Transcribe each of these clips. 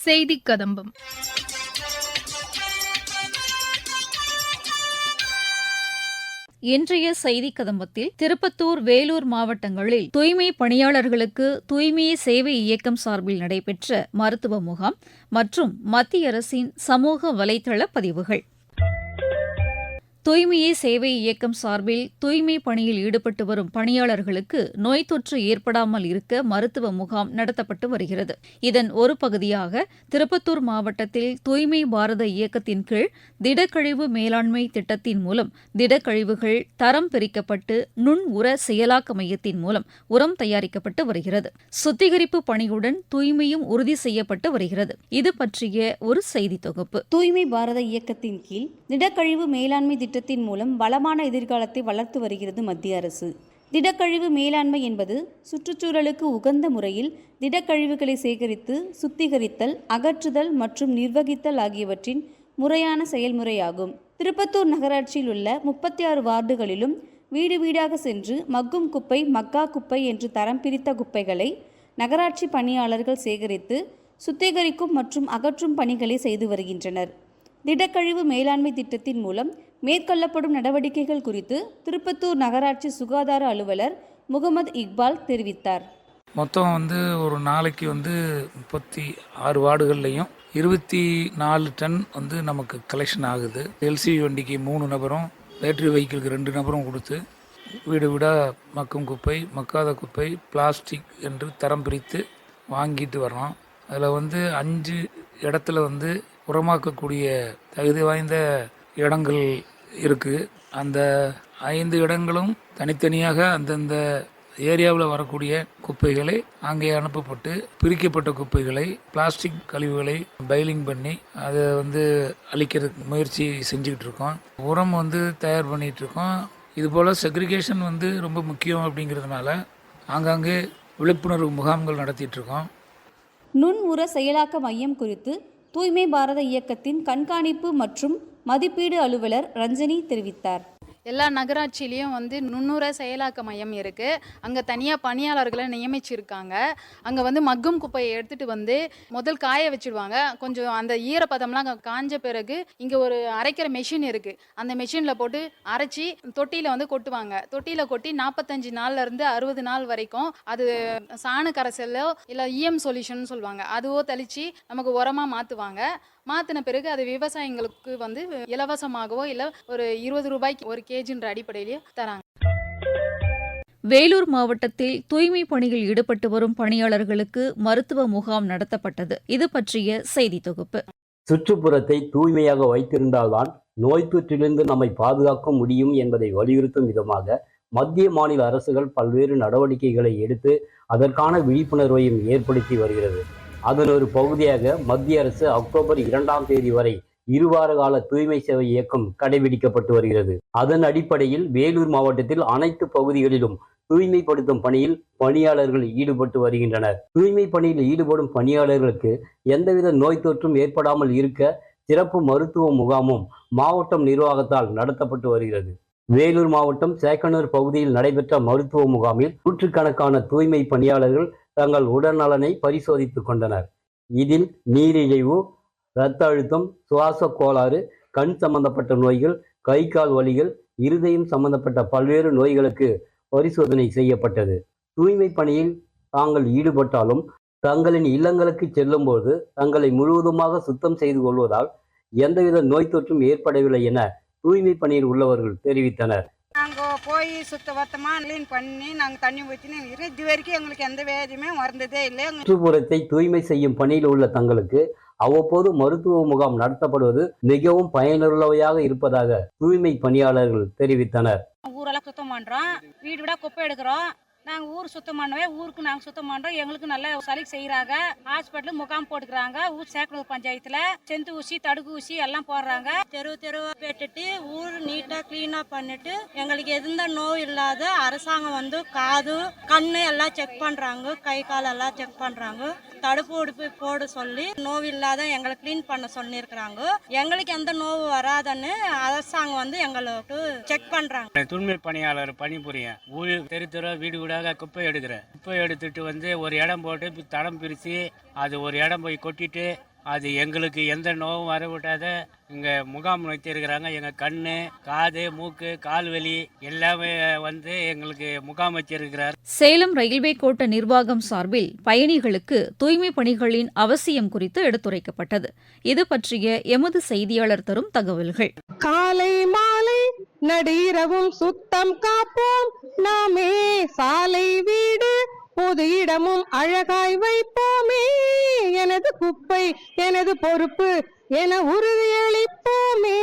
செய்தி கதம்பம். இன்றைய செய்தி கதம்பத்தில் திருப்பத்தூர் வேலூர் மாவட்டங்களில் தூய்மை பணியாளர்களுக்கு தூய்மை சேவை இயக்கம் சார்பில் நடைபெற்ற மருத்துவ முகாம் மற்றும் மத்திய அரசின் சமூக வலைதள பதிவுகள். தூய்மையே சேவை இயக்கம் சார்பில் தூய்மை பணியில் ஈடுபட்டு வரும் பணியாளர்களுக்கு நோய் தொற்று ஏற்படாமல் இருக்க மருத்துவ முகாம் நடத்தப்பட்டு வருகிறது. இதன் ஒரு பகுதியாக திருப்பத்தூர் மாவட்டத்தில் தூய்மை பாரத இயக்கத்தின் கீழ் திடக்கழிவு மேலாண்மை திட்டத்தின் மூலம் திடக்கழிவுகள் தரம் பிரிக்கப்பட்டு நுண் உர செயலாக்க மையத்தின் மூலம் உரம் தயாரிக்கப்பட்டு வருகிறது. சுத்திகரிப்பு பணியுடன் தூய்மையும் உறுதி செய்யப்பட்டு வருகிறது. இது பற்றிய ஒரு செய்தி தொகுப்பு. தூய்மை பாரத இயக்கத்தின் கீழ் திடக்கழிவு மேலாண்மை திட்டத்தின் மூலம் வளமான எதிர்காலத்தை வளர்த்து வருகிறது மத்திய அரசு. திடக்கழிவு மேலாண்மை என்பது சுற்றுச்சூழலுக்கு உகந்த முறையில் திடக்கழிவுகளை சேகரித்து சுத்திகரித்தல் அகற்றுதல் மற்றும் நிர்வகித்தல் ஆகியவற்றின் முறையான செயல்முறையாகும். திருப்பத்தூர் நகராட்சியில் உள்ள முப்பத்தி ஆறு வார்டுகளிலும் வீடு வீடாக சென்று மக்கும் குப்பை மக்கா குப்பை என்று தரம் பிரித்த குப்பைகளை நகராட்சி பணியாளர்கள் சேகரித்து சுத்திகரிக்கும் மற்றும் அகற்றும் பணிகளை செய்து வருகின்றனர். திடக்கழிவு மேலாண்மை திட்டத்தின் மூலம் மேற்கொள்ளப்படும் நடவடிக்கைகள் குறித்து திருப்பத்தூர் நகராட்சி சுகாதார அலுவலர் முகமது இக்பால் தெரிவித்தார். மொத்தம் வந்து ஒரு நாளைக்கு வந்து முப்பத்தி ஆறு வார்டுகள்லையும் இருபத்தி நாலு டன் வந்து நமக்கு கலெக்ஷன் ஆகுது. எல்சி வண்டிக்கு மூணு நபரும் பேட்டரி வெஹிக்கிளுக்கு ரெண்டு நபரும் கொடுத்து வீடு வீடாக மக்கும் குப்பை மக்காத குப்பை பிளாஸ்டிக் என்று தரம் பிரித்து வாங்கிட்டு வர்றோம். அதில் வந்து அஞ்சு இடத்துல வந்து உரமாக்கக்கூடிய தகுதி வாய்ந்த இடங்கள் இருக்குது அந்த ஐந்து இடங்களும் தனித்தனியாக அந்தந்த ஏரியாவில் வரக்கூடிய குப்பைகளை அங்கே அனுப்பப்பட்டு பிரிக்கப்பட்ட குப்பைகளை பிளாஸ்டிக் கழிவுகளை பைலிங் பண்ணி அதை வந்து அழிக்கிறதுக்கு முயற்சி செஞ்சுக்கிட்டு இருக்கோம். உரம் வந்து தயார் பண்ணிகிட்டு இருக்கோம். இதுபோல் செக்ரிகேஷன் வந்து ரொம்ப முக்கியம் அப்படிங்கிறதுனால ஆங்காங்கே விழிப்புணர்வு முகாம்கள் நடத்திட்டு இருக்கோம். நுண் உர செயலாக்க மையம் குறித்து தூய்மை பாரத இயக்கத்தின் கண்காணிப்பு மற்றும் மதிப்பீடு அலுவலர் ரஞ்சனி தெரிவித்தார். எல்லா நகராட்சியிலையும் வந்து நுண்ணுற செயலாக்க மையம் இருக்குது அங்கே தனியாக பணியாளர்களை நியமிச்சிருக்காங்க. அங்கே வந்து மக்கும் குப்பையை எடுத்துகிட்டு வந்து முதல் காய வச்சிடுவாங்க கொஞ்சம் அந்த ஈரப்பதம்லாம் காஞ்ச பிறகு இங்கே ஒரு அரைக்கிற மெஷின் இருக்குது அந்த மெஷினில் போட்டு அரைச்சி தொட்டியில் வந்து கொட்டுவாங்க. தொட்டியில் கொட்டி நாற்பத்தஞ்சு நாள்லேருந்து அறுபது நாள் வரைக்கும் அது சாணு கரைசலோ இல்லை இஎம் சொல்யூஷன் சொல்லுவாங்க. அதுவோ தெளித்து நமக்கு உரமாக மாற்றுவாங்க மாற்றின பிறகு அது விவசாயிங்களுக்கு வந்து இலவசமாகவோ இல்லை ஒரு இருபது ரூபாய்க்கு ஒரு கேஜின்ற அடிப்படையிலேயோ தராங்க. வேலூர் மாவட்டத்தில் தூய்மை பணியில் ஈடுபட்டு வரும் பணியாளர்களுக்கு மருத்துவ முகாம் நடத்தப்பட்டது. இது பற்றிய செய்தி தொகுப்பு. சுற்றுப்புறத்தை தூய்மையாக வைத்திருந்தால்தான் நோய் தொற்றிலிருந்து நம்மை பாதுகாக்க முடியும் என்பதை வலியுறுத்தும் விதமாக மத்திய மாநில அரசுகள் பல்வேறு நடவடிக்கைகளை எடுத்து அதற்கான விழிப்புணர்வையும் ஏற்படுத்தி வருகிறது. அதன் ஒரு பகுதியாக மத்திய அரசு அக்டோபர் இரண்டாம் தேதி வரை இருவார கால தூய்மை சேவை இயக்கம் கடைபிடிக்கப்பட்டு வருகிறது. அதன் அடிப்படையில் வேலூர் மாவட்டத்தில் அனைத்து பகுதிகளிலும் தூய்மைப்படுத்தும் பணியில் பணியாளர்கள் ஈடுபட்டு வருகின்றனர். தூய்மை பணியில் ஈடுபடும் பணியாளர்களுக்கு எந்தவித நோய் தொற்றும் ஏற்படாமல் இருக்க சிறப்பு மருத்துவ முகாமும் மாவட்டம் நிர்வாகத்தால் நடத்தப்பட்டு வருகிறது. வேலூர் மாவட்டம் சேக்கனூர் பகுதியில் நடைபெற்ற மருத்துவ முகாமில் நூற்றுக்கணக்கான தூய்மை பணியாளர்கள் தங்கள் உடல்நலனை பரிசோதித்துக் கொண்டனர். இதில் நீரிழிவு இரத்த அழுத்தம் சுவாச கோளாறு கண் சம்பந்தப்பட்ட நோய்கள் கை கால் வலிகள் இருதயம் சம்பந்தப்பட்ட பல்வேறு நோய்களுக்கு பரிசோதனை செய்யப்பட்டது. தூய்மை பணியில் தாங்கள் ஈடுபட்டாலும் தங்களின் இல்லங்களுக்கு செல்லும்போது தங்களை முழுவதுமாக சுத்தம் செய்து கொள்வதால் எந்தவித நோய் தொற்றும் ஏற்படவில்லை என தூய்மை பணியில் உள்ளவர்கள் தெரிவித்தனர். போய் சுத்தபத்தமாக க்ளீன் பண்ணி நாங்கள் தண்ணி ஊற்றினு இது வரைக்கும் எங்களுக்கு எந்த வேதியுமே மறந்ததே இல்லை. சுற்றுப்புறத்தை தூய்மை செய்யும் பணியில் உள்ள தங்களுக்கு அவ்வப்போது மருத்துவ முகாம் நடத்தப்படுவது மிகவும் பயனுள்ளவையாக இருப்பதாக தூய்மை பணியாளர்கள் தெரிவித்தனர். ஊரெல்லாம் சுத்தம் பண்ணுறோம் வீடு வீடாக குப்பை எடுக்கிறோம். நாங்கள் ஊர் சுத்தம் பண்ணவே ஊருக்கு நாங்கள் சுத்தம் பண்ணுறோம் எங்களுக்கு நல்ல சளி செய்கிறாங்க ஹாஸ்பிட்டல் முகாம் போட்டுக்கிறாங்க. ஊர் சேக்கனூர் பஞ்சாயத்தில். செந்து ஊசி தடுக்கு ஊசி எல்லாம் போடுறாங்க. தெரு தெருவா போட்டுட்டு ஊர் நீட்டா கிளீனா பண்ணிட்டு எங்களுக்கு எந்த நோய் இல்லாத அரசாங்கம் வந்து காது கண்ணு எல்லாம் செக் பண்றாங்க. கை கால் எல்லாம் செக் பண்றாங்க. தடுப்பு உடுப்பு போட சொல்லி நோவு இல்லாத எங்களை க்ளீன் பண்ண சொல்லியிருக்கிறாங்க. எங்களுக்கு எந்த நோவு வராதுன்னு அரசாங்கம் வந்து எங்களுக்கு செக் பண்றாங்க. தூய்மை பணியாளர் பணிபுரியேன் ஊர் தெரு தெரு வீடு வீடாக குப்பை எடுக்கிறேன். குப்பை எடுத்துட்டு வந்து ஒரு இடம் போட்டு தடம் பிரித்து அது ஒரு இடம் போய் கொட்டிட்டு அது எங்களுக்கு எந்த நோவும் வர விட்டாத இங்கே முகாம் வச்சிருக்கிறாங்க எங்கள் கண் காது மூக்கு கால் வலி எல்லாமே வந்து எங்களுக்கு முகாம் வச்சிருக்கிறார். சேலம் ரயில்வே கோட்ட நிர்வாகம் சார்பில் பயணிகளுக்கு தூய்மை பணிகளின் அவசியம் குறித்து எடுத்துரைக்கப்பட்டது. இது பற்றிய எமது செய்தியாளர் தரும் தகவல்கள். காலை மாலை நடுஇரவும் சுத்தம் காப்போம். நாமே சாலை வீடு பொது இடமும் அழகாய் வைப்போமே. எனது குப்பை எனது பொறுப்பு என உறுதியளிப்போமே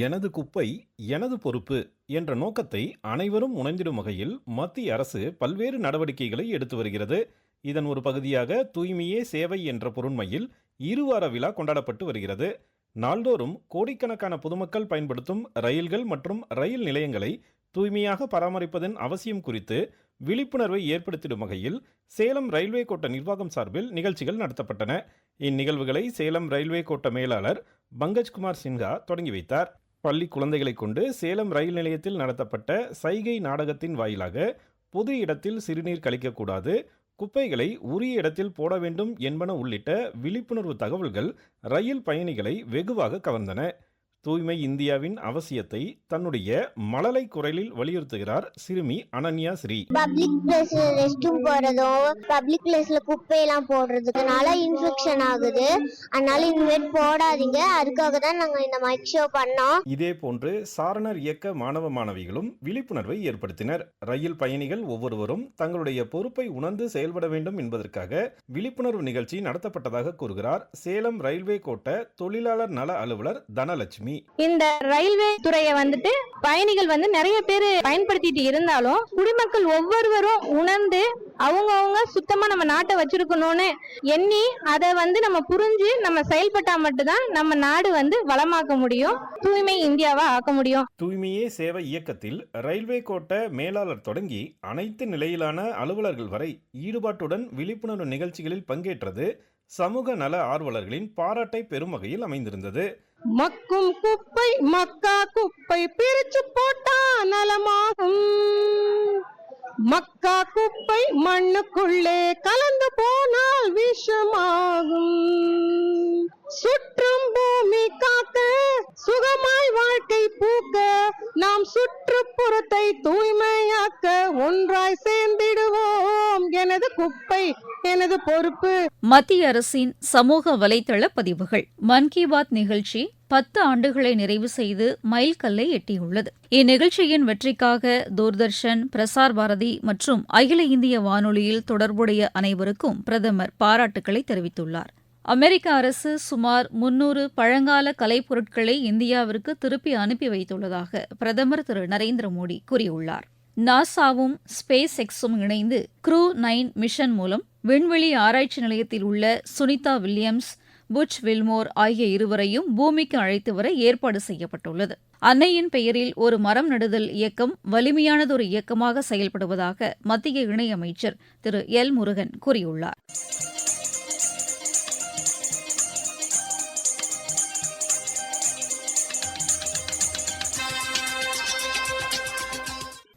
எனது குப்பை எனது பொறுப்பு என்ற நோக்கத்தை அனைவரும் உணர்ந்திடும் வகையில் மத்திய அரசு பல்வேறு நடவடிக்கைகளை எடுத்து வருகிறது. இதன் ஒரு பகுதியாக தூய்மையே சேவை என்ற பொருண்மையில் இருவார விழா கொண்டாடப்பட்டு வருகிறது. நாள்தோறும் கோடிக்கணக்கான பொதுமக்கள் பயன்படுத்தும் ரயில்கள் மற்றும் ரயில் நிலையங்களை தூய்மையாக பராமரிப்பதன் அவசியம் குறித்து விழிப்புணர்வை ஏற்படுத்திடும் வகையில் சேலம் ரயில்வே கோட்ட நிர்வாகம் சார்பில் நிகழ்ச்சிகள் நடத்தப்பட்டன. இந்நிகழ்வுகளை சேலம் ரயில்வே கோட்ட மேலாளர் பங்கஜ்குமார் சின்ஹா தொடங்கி வைத்தார். பள்ளி குழந்தைகளை கொண்டு சேலம் ரயில் நிலையத்தில் நடத்தப்பட்ட சைகை நாடகத்தின் வாயிலாக பொது இடத்தில் சிறுநீர் கழிக்கக்கூடாது குப்பைகளை உரிய இடத்தில் போட வேண்டும் என்பன உள்ளிட்ட விழிப்புணர்வு தகவல்கள் ரயில் பயணிகளை வெகுவாக கவர்ந்தன. தூய்மை இந்தியாவின் அவசியத்தை தன்னுடைய மழலை குரலில் வலியுறுத்துகிறார் சிறுமி அனன்யா ஸ்ரீ. பப்ளிக் பிளேஸ்ல ரெஸ்ட் ரூம் போறதும் பப்ளிக் பிளேஸ்ல குப்பையெல்லாம் போடுறதுக்குனால இன்ஃபெக்ஷன் ஆகுது. அதனால இனிமேட் போடாதீங்க. அதுக்காக தான் நாங்க இந்த மைக் ஷோ பண்ணோம். இதே போன்று சாரணர் இயக்க மாணவ மாணவிகளும் விழிப்புணர்வை ஏற்படுத்தினர். ரயில் பயணிகள் ஒவ்வொருவரும் தங்களுடைய பொறுப்பை உணர்ந்து செயல்பட வேண்டும் என்பதற்காக விழிப்புணர்வு நிகழ்ச்சி நடத்தப்பட்டதாக கூறுகிறார். சேலம் ரயில்வே கோட்ட தொழிலாளர் நல அலுவலர் தனலட்சுமி. இந்த ரயில்வே துறையை வந்துட்டு பயணிகள் வந்து நிறைய பேர் பயன்படுத்திட்டு இருந்தாலும் குடிமக்கள் ஒவ்வொருவரும் உணர்ந்து அவங்கவங்க சுத்தமா நம்ம நாட்டை வச்சிருக்கணும்னு எண்ணி அதை வந்து நம்ம புரிஞ்சு நம்ம செயல்பட்டா மட்டும்தான் நம்ம நாடு வந்து வளமாக்க முடியும் தூய்மை இந்தியாவா ஆக்க முடியும். தூய்மையே சேவை இயக்கத்தில் ரயில்வே கோட்ட மேலாளர் தொடங்கி அனைத்து நிலையிலான அலுவலர்கள் வரை ஈடுபாட்டுடன் விழிப்புணர்வு நிகழ்ச்சிகளில் பங்கேற்றது சமூக நல ஆர்வலர்களின் பாராட்டை பெறும் வகையில் அமைந்திருந்தது. மக்கும் குப்பை மக்கா குப்பை பிரிச்சு போட்டா நலமாகும். மக்கா குப்பை மண்ணுக்குள்ளே கலந்து போனால் விஷமாகும். சுற்றும் பூமி காக்க சுகமாய் வாழ்க்கை பூக்க நாம் சுற்றுப்புறத்தை தூய்மையாக்க ஒன்றாய் சேர்ந்திடுவோம். எனது குப்பை எனது பொறுப்பு. மத்திய அரசின் சமூக வலைதள பதிவுகள். மன் கி பாத் நிகழ்ச்சி பத்து ஆண்டுகளை நிறைவு செய்து மைல்கல்லை எட்டியுள்ளது. இந்நிகழ்ச்சியின் வெற்றிக்காக தூர்தர்ஷன் பிரசார் பாரதி மற்றும் அகில இந்திய வானொலியில் தொடர்புடைய அனைவருக்கும் பிரதமர் பாராட்டுக்களை தெரிவித்துள்ளார். அமெரிக்க அரசு சுமார் முன்னூறு பழங்கால கலைப்பொருட்களை இந்தியாவிற்கு திருப்பி அனுப்பி வைத்துள்ளதாக பிரதமர் திரு நரேந்திர மோடி கூறியுள்ளார். நாசாவும் ஸ்பேஸ் எக்ஸும் இணைந்து க்ரூ நைன் மிஷன் மூலம் விண்வெளி ஆராய்ச்சி நிலையத்தில் உள்ள சுனிதா வில்லியம்ஸ் புட்ச் வில்மோர் ஆகிய இருவரையும் பூமிக்கு அழைத்து வர ஏற்பாடு செய்யப்பட்டுள்ளது. அன்னையின் பெயரில் ஒரு மரம் நடுதல் இயக்கம் வலிமையானதொரு இயக்கமாக செயல்படுவதாக மத்திய இணையமைச்சர் திரு எல் முருகன் கூறியுள்ளார்.